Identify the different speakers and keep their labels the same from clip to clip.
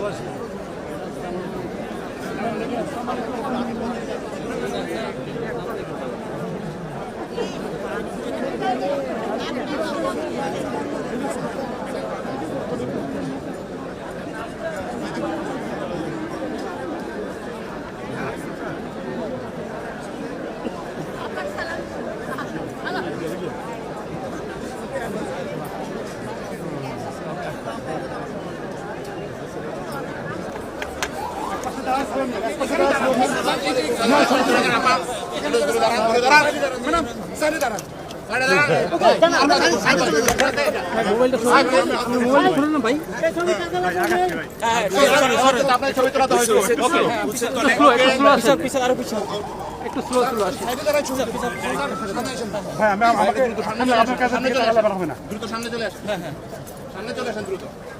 Speaker 1: ভালোবাসি হ্যাঁ টাকা হবে না
Speaker 2: দ্রুত সামনে চলে হ্যাঁ হ্যাঁ। সামনে চলে আসেন, দ্রুত। সাথে হ্যাঁ আসেন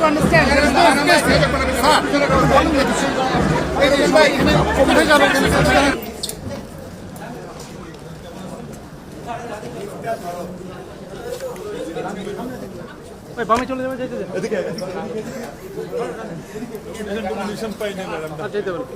Speaker 3: আন্ডারস্ট্যান্ড স্যার এই যে ভাই কোথায় যাবেন স্যার
Speaker 4: বামে চলে যাবে যাইতে
Speaker 1: এদিকে
Speaker 4: যেতে পারেন